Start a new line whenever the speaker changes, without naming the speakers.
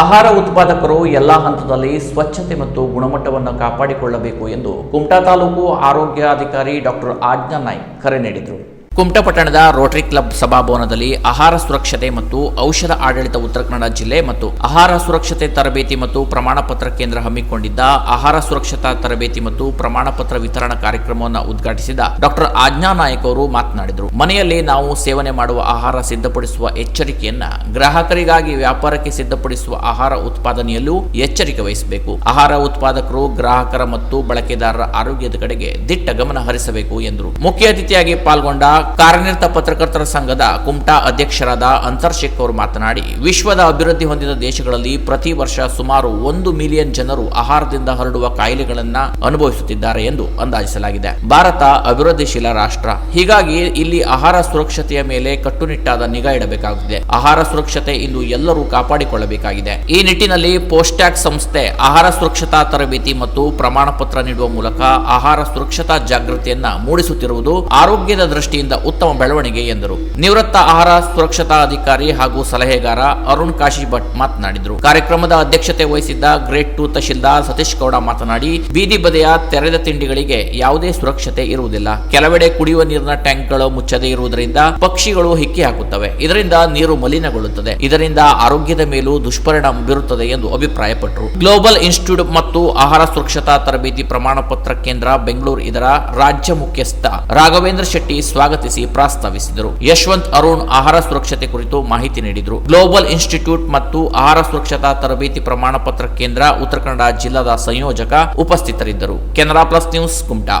ಆಹಾರ ಉತ್ಪಾದಕರು ಎಲ್ಲ ಹಂತದಲ್ಲಿ ಸ್ವಚ್ಛತೆ ಮತ್ತು ಗುಣಮಟ್ಟವನ್ನು ಕಾಪಾಡಿಕೊಳ್ಳಬೇಕು ಎಂದು ಕುಮಟಾ ತಾಲೂಕು ಆರೋಗ್ಯಾಧಿಕಾರಿ ಡಾಕ್ಟರ್ ಆಜ್ಞಾ ನಾಯ್ಕ್ ಕರೆ ನೀಡಿದರು. ಕುಮಟಾ ಪಟ್ಟಣದ ರೋಟರಿ ಕ್ಲಬ್ ಸಭಾಭವನದಲ್ಲಿ ಆಹಾರ ಸುರಕ್ಷತೆ ಮತ್ತು ಔಷಧ ಆಡಳಿತ ಉತ್ತರ ಕನ್ನಡ ಜಿಲ್ಲೆ ಮತ್ತು ಆಹಾರ ಸುರಕ್ಷತೆ ತರಬೇತಿ ಮತ್ತು ಪ್ರಮಾಣ ಪತ್ರ ಕೇಂದ್ರ ಹಮ್ಮಿಕೊಂಡಿದ್ದ ಆಹಾರ ಸುರಕ್ಷತಾ ತರಬೇತಿ ಮತ್ತು ಪ್ರಮಾಣ ಪತ್ರ ವಿತರಣಾ ಕಾರ್ಯಕ್ರಮವನ್ನು ಉದ್ಘಾಟಿಸಿದ ಡಾಕ್ಟರ್ ಆಜ್ಞಾ ನಾಯಕ್ ಅವರು ಮಾತನಾಡಿದರು. ಮನೆಯಲ್ಲಿ ನಾವು ಸೇವನೆ ಮಾಡುವ ಆಹಾರ ಸಿದ್ಧಪಡಿಸುವ ಎಚ್ಚರಿಕೆಯನ್ನ ಗ್ರಾಹಕರಿಗಾಗಿ ವ್ಯಾಪಾರಕ್ಕೆ ಸಿದ್ಧಪಡಿಸುವ ಆಹಾರ ಉತ್ಪಾದನೆಯಲ್ಲೂ ಎಚ್ಚರಿಕೆ ವಹಿಸಬೇಕು. ಆಹಾರ ಉತ್ಪಾದಕರು, ಗ್ರಾಹಕರ ಮತ್ತು ಬಳಕೆದಾರರ ಆರೋಗ್ಯದ ಕಡೆಗೆ ದಿಟ್ಟ ಗಮನ ಹರಿಸಬೇಕು ಎಂದರು. ಮುಖ್ಯ ಅತಿಥಿಯಾಗಿ ಪಾಲ್ಗೊಂಡ ಕಾರ್ಯನಿರತ ಪತ್ರಕರ್ತರ ಸಂಘದ ಕುಮಟಾ ಅಧ್ಯಕ್ಷರಾದ ಅಂತರ್ ಶೇಖ್ ಅವರು ಮಾತನಾಡಿ, ವಿಶ್ವದ ಅಭಿವೃದ್ಧಿ ಹೊಂದಿದ ದೇಶಗಳಲ್ಲಿ ಪ್ರತಿ ವರ್ಷ ಸುಮಾರು ಒಂದು ಮಿಲಿಯನ್ ಜನರು ಆಹಾರದಿಂದ ಹರಡುವ ಕಾಯಿಲೆಗಳನ್ನ ಅನುಭವಿಸುತ್ತಿದ್ದಾರೆ ಎಂದು ಅಂದಾಜಿಸಲಾಗಿದೆ. ಭಾರತ ಅಭಿವೃದ್ಧಿಶೀಲ ರಾಷ್ಟ್ರ. ಹೀಗಾಗಿ ಇಲ್ಲಿ ಆಹಾರ ಸುರಕ್ಷತೆಯ ಮೇಲೆ ಕಟ್ಟುನಿಟ್ಟಾದ ನಿಗಾ ಇಡಬೇಕಾಗುತ್ತದೆ. ಆಹಾರ ಸುರಕ್ಷತೆ ಇಂದು ಎಲ್ಲರೂ ಕಾಪಾಡಿಕೊಳ್ಳಬೇಕಾಗಿದೆ. ಈ ನಿಟ್ಟಿನಲ್ಲಿ ಪೋಸ್ಟ್ಯಾಕ್ ಸಂಸ್ಥೆ ಆಹಾರ ಸುರಕ್ಷತಾ ತರಬೇತಿ ಮತ್ತು ಪ್ರಮಾಣ ಪತ್ರ ನೀಡುವ ಮೂಲಕ ಆಹಾರ ಸುರಕ್ಷತಾ ಜಾಗೃತಿಯನ್ನ ಮೂಡಿಸುತ್ತಿರುವುದು ಆರೋಗ್ಯದ ದೃಷ್ಟಿಯಿಂದ ಉತ್ತಮ ಬೆಳವಣಿಗೆ ಎಂದರು. ನಿವೃತ್ತ ಆಹಾರ ಸುರಕ್ಷತಾ ಅಧಿಕಾರಿ ಹಾಗೂ ಸಲಹೆಗಾರ ಅರುಣ್ ಕಾಶಿ ಭಟ್ ಮಾತನಾಡಿದರು. ಕಾರ್ಯಕ್ರಮದ ಅಧ್ಯಕ್ಷತೆ ವಹಿಸಿದ್ದ ಗ್ರೇಟ್ ಟು ತಹಶೀಲ್ದಾರ್ ಸತೀಶ್ ಗೌಡ ಮಾತನಾಡಿ, ಬೀದಿ ಬದಿಯ ತೆರೆದ ತಿಂಡಿಗಳಿಗೆ ಯಾವುದೇ ಸುರಕ್ಷತೆ ಇರುವುದಿಲ್ಲ. ಕೆಲವೆಡೆ ಕುಡಿಯುವ ನೀರಿನ ಟ್ಯಾಂಕ್ಗಳು ಮುಚ್ಚದೇ ಇರುವುದರಿಂದ ಪಕ್ಷಿಗಳು ಹಿಕ್ಕಿ ಹಾಕುತ್ತವೆ. ಇದರಿಂದ ನೀರು ಮಲಿನಗೊಳ್ಳುತ್ತದೆ. ಇದರಿಂದ ಆರೋಗ್ಯದ ಮೇಲೂ ದುಷ್ಪರಿಣಾಮ ಬೀರುತ್ತದೆ ಎಂದು ಅಭಿಪ್ರಾಯಪಟ್ಟರು. ಗ್ಲೋಬಲ್ ಇನ್ಸ್ಟಿಟ್ಯೂಟ್ ಮತ್ತು ಆಹಾರ ಸುರಕ್ಷತಾ ತರಬೇತಿ ಪ್ರಮಾಣ ಪತ್ರ ಕೇಂದ್ರ ಬೆಂಗಳೂರು ಇದರ ರಾಜ್ಯ ಮುಖ್ಯಸ್ಥ ರಾಘವೇಂದ್ರ ಶೆಟ್ಟಿ ಸ್ವಾಗತಿಸಿ ಪ್ರಾಸ್ತಾವಿಸಿದರು. ಯಶವಂತ್ ಅರುಣ್ ಆಹಾರ ಸುರಕ್ಷತೆ ಕುರಿತು ಮಾಹಿತಿ ನೀಡಿದರು. ಗ್ಲೋಬಲ್ ಇನ್ಸ್ಟಿಟ್ಯೂಟ್ ಮತ್ತು ಆಹಾರ ಸುರಕ್ಷತಾ ತರಬೇತಿ ಪ್ರಮಾಣ ಪತ್ರ ಕೇಂದ್ರ ಉತ್ತರ ಕನ್ನಡ ಜಿಲ್ಲಾದ ಸಂಯೋಜಕ ಉಪಸ್ಥಿತರಿದ್ದರು. Canara plus news, Kumta.